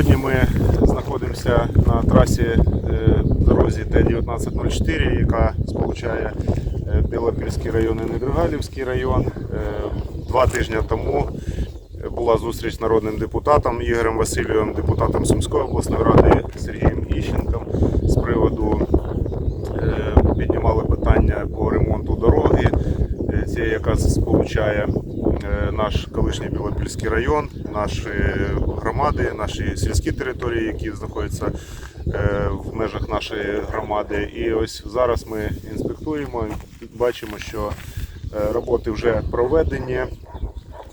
Сьогодні ми знаходимося на трасі е, дорозі Т-1904, яка сполучає е, Білопільський район і Недругалівський район. Е, Два тижні тому була зустріч з народним депутатом Ігорем Васильовим, депутатом Сумської обласної ради Сергієм Іщенком з приводу піднімали питання по ремонту дороги, цієї, яка сполучає наш колишній Білопільський район, наші громади, наші сільські території, які знаходяться е, в межах нашої громади. І ось зараз ми інспектуємо, бачимо, що е, роботи вже проведені.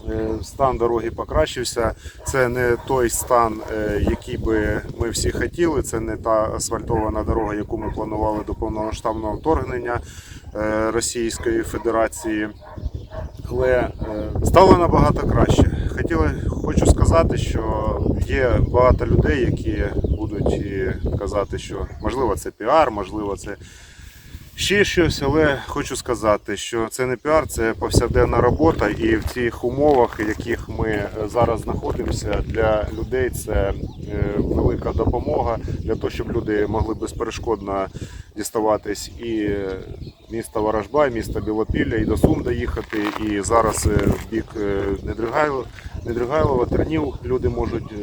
Е, Стан дороги покращився. Це не той стан, е, який би ми всі хотіли. Це не та асфальтована дорога, яку ми планували до повномасштабного вторгнення е, Російської Федерації. Але е, стало набагато краще. Хотіли, хочу сказати, що є багато людей, які будуть казати, що можливо це піар, можливо, це ще щось, але хочу сказати, що це не піар, це повсякденна робота, і в цих умовах, в яких ми е, зараз знаходимося, для людей це е, велика допомога для того, щоб люди могли безперешкодно діставатись і міста Ворожба, і міста Білопілля, і до Сум доїхати. І зараз е, в бік е, Недригайлова, Тернів люди можуть.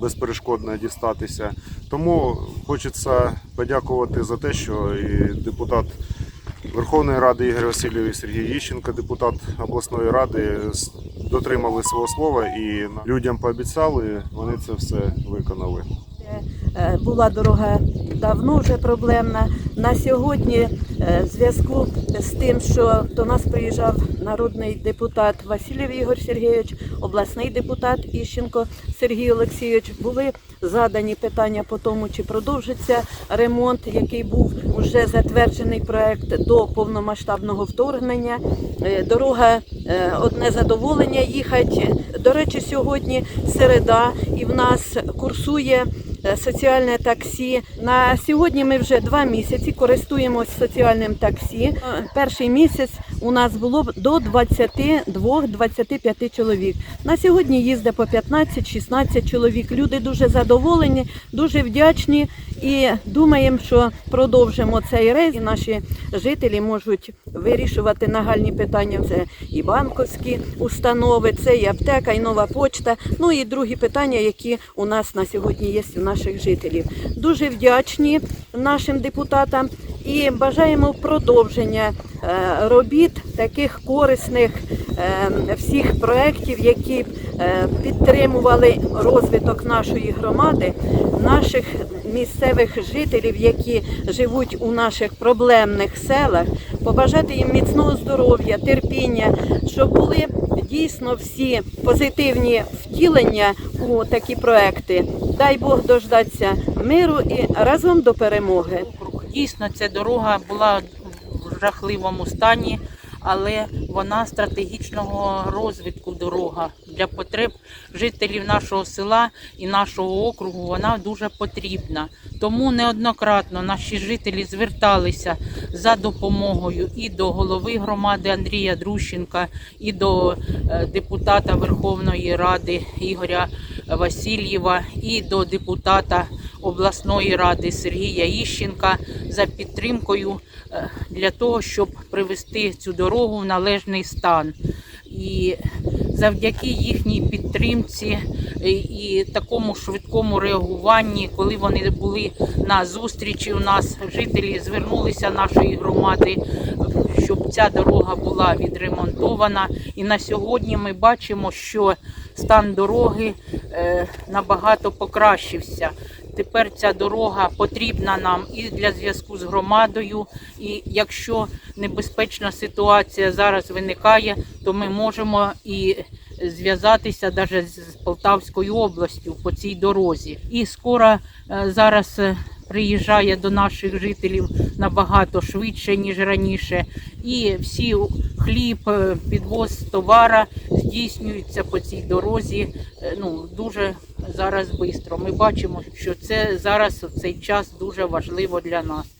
Безперешкодно дістатися. Тому хочеться подякувати за те, що і депутат Верховної Ради Ігор Васильович Сергій Іщенко, депутат обласної ради, дотримали свого слова і людям пообіцяли, вони це все виконали. Е, Була дорога давно вже проблемна. На сьогодні, е, в зв'язку з тим, що до нас приїжджав народний депутат Васильєв Ігор Сергійович, обласний депутат Іщенко Сергій Олексійович, були задані питання по тому, чи продовжиться ремонт, який був вже затверджений проект до повномасштабного вторгнення. Е, Дорога е, одне задоволення їхати. До речі, сьогодні середа, і в нас курсує е, соціальне таксі. На сьогодні ми вже два місяці користуємось соціальним таксі. Е, Перший місяць у нас було до 22-25 чоловік. На сьогодні їздить по 15-16 чоловік. Люди дуже задоволені, дуже вдячні і думаємо, що продовжимо цей рейс. І наші жителі можуть вирішувати нагальні питання. Це і банковські установи, це і аптека, і нова почта. Ну і другі питання, які у нас на сьогодні є у наших жителів. Дуже вдячні нашим депутатам і бажаємо продовження робіт таких корисних е, всіх проєктів, які е, підтримували розвиток нашої громади, наших місцевих жителів, які живуть у наших проблемних селах, побажати їм міцного здоров'я, терпіння, щоб були дійсно всі позитивні втілення у такі проекти. Дай Бог дождатися миру і разом до перемоги. Дійсно, ця дорога була жахливому стані, але вона стратегічного розвитку дорога для потреб жителів нашого села і нашого округу. Вона дуже потрібна. Тому неоднократно наші жителі зверталися за допомогою і до голови громади Андрія Друщенка, і до е, депутата Верховної Ради Ігоря Васильєва, і до депутата обласної ради Сергія Іщенка за підтримкою е, для того, щоб привести цю дорогу в належний стан. І завдяки їхній підтримці е, і такому швидкому реагуванні, коли вони були на зустрічі у нас, жителі звернулися нашої громади, щоб ця дорога була відремонтована. І на сьогодні ми бачимо, що стан дороги е, набагато покращився. Тепер ця дорога потрібна нам і для зв'язку з громадою. І якщо небезпечна ситуація зараз виникає, то ми можемо і зв'язатися навіть з Полтавською областю по цій дорозі. І скоро е, зараз е, приїжджає до наших жителів набагато швидше, ніж раніше. І всі хліб, е, підвоз товара здійснюється по цій дорозі ну, дуже зараз швидко. Ми бачимо, що це зараз в цей час дуже важливо для нас.